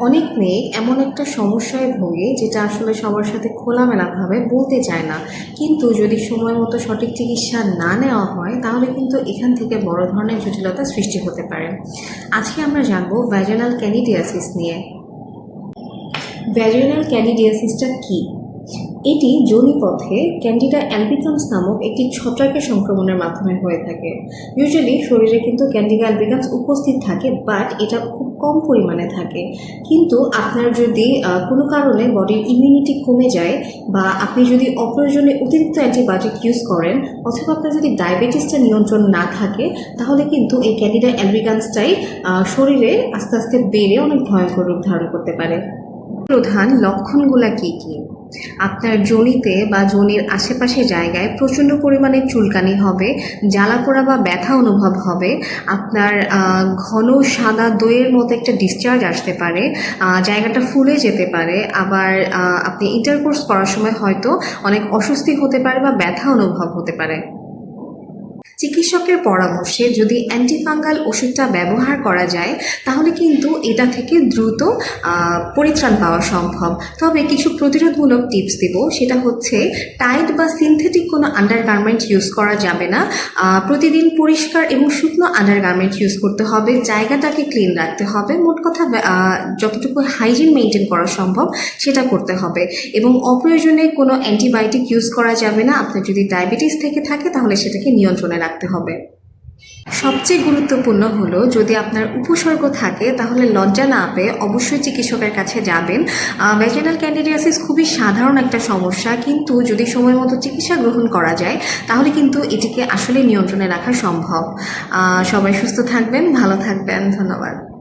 অনেক মেয়ে এমন একটা সমস্যায় ভোগে যেটা আসলে সবার সাথে খোলামেলাভাবে বলতে চায় না। কিন্তু যদি সময় মতো সঠিক চিকিৎসা না নেওয়া হয়, তাহলে কিন্তু এখান থেকে বড় ধরনের জটিলতা সৃষ্টি হতে পারে। আজকে আমরা জানব ভ্যাজেনাল ক্যানিডিয়াসিস নিয়ে। ভ্যাজেনাল ক্যানিডিয়াসিসটা কী? এটি যোনিপথে ক্যান্ডিডা অ্যালবিকামস নামক একটি ছত্রাকের সংক্রমণের মাধ্যমে হয়ে থাকে। ইউজুয়ালি শরীরে কিন্তু ক্যান্ডিডা অ্যালবিকামস উপস্থিত থাকে বাট এটা খুব কম পরিমাণে থাকে। কিন্তু আপনার যদি কোনো কারণে বডির ইমিউনিটি কমে যায় বা আপনি যদি অপ্রয়োজনে অতিরিক্ত অ্যান্টিবায়োটিক ইউজ করেন অথবা আপনার যদি ডায়াবেটিসটা নিয়ন্ত্রণ না থাকে, তাহলে কিন্তু এই ক্যান্ডিডা অ্যালবিকামসটাই শরীরে আস্তে আস্তে বেড়ে অনেক ভয়ঙ্কর রূপ ধারণ করতে পারে। প্রধান লক্ষণগুলা কি কি? আপনার জনিতে বা জনির আশেপাশে জায়গায় প্রচণ্ড পরিমাণে চুলকানি হবে জ্বালা জ্বালাপোড়া বা ব্যথা অনুভব হবে, আপনার ঘন সাদা দইয়ের মতো একটা ডিসচার্জ আসতে পারে জায়গাটা ফুলে যেতে পারে, আবার আপনি ইন্টারকোর্স করার সময় হয়তো অনেক অস্বস্তি হতে পারে বা ব্যথা অনুভব হতে পারে। চিকিৎসকের পরামর্শে যদি অ্যান্টিফাঙ্গাল ওষুধটা ব্যবহার করা যায়, তাহলে কিন্তু এটা থেকে দ্রুত পরিত্রাণ পাওয়া সম্ভব। তবে কিছু প্রতিরোধমূলক টিপস দেব। সেটা হচ্ছে টাইট বা সিনথেটিক কোনো আন্ডারগার্মেন্ট ইউজ করা যাবে না। প্রতিদিন পরিষ্কার এবং শুকনো আন্ডারগার্মেন্ট ইউজ করতে হবে। জায়গাটাকে ক্লিন রাখতে হবে। মোট কথা যতটুকু হাইজিন মেনটেন করা সম্ভব, সেটা করতে হবে। এবং অপ্রয়োজনে কোনো অ্যান্টিবায়োটিক ইউজ করা যাবে না। আপনার যদি ডায়াবেটিস থেকে থাকে, তাহলে সেটাকে নিয়ন্ত্রণে রাখতে হবে। সবচেয়ে গুরুত্বপূর্ণ হলো, যদি আপনার উপসর্গ থাকে, তাহলে লজ্জা না পেয়ে অবশ্যই চিকিৎসকের কাছে যাবেন। ভ্যাজিনাল ক্যান্ডিডিয়াসিস খুবই সাধারণ একটা সমস্যা, কিন্তু যদি সময় মতো চিকিৎসা গ্রহণ করা যায়, তাহলে কিন্তু এটিকে আসলে নিয়ন্ত্রণে রাখা সম্ভব। সবাই সুস্থ থাকবেন, ভালো থাকবেন, ধন্যবাদ।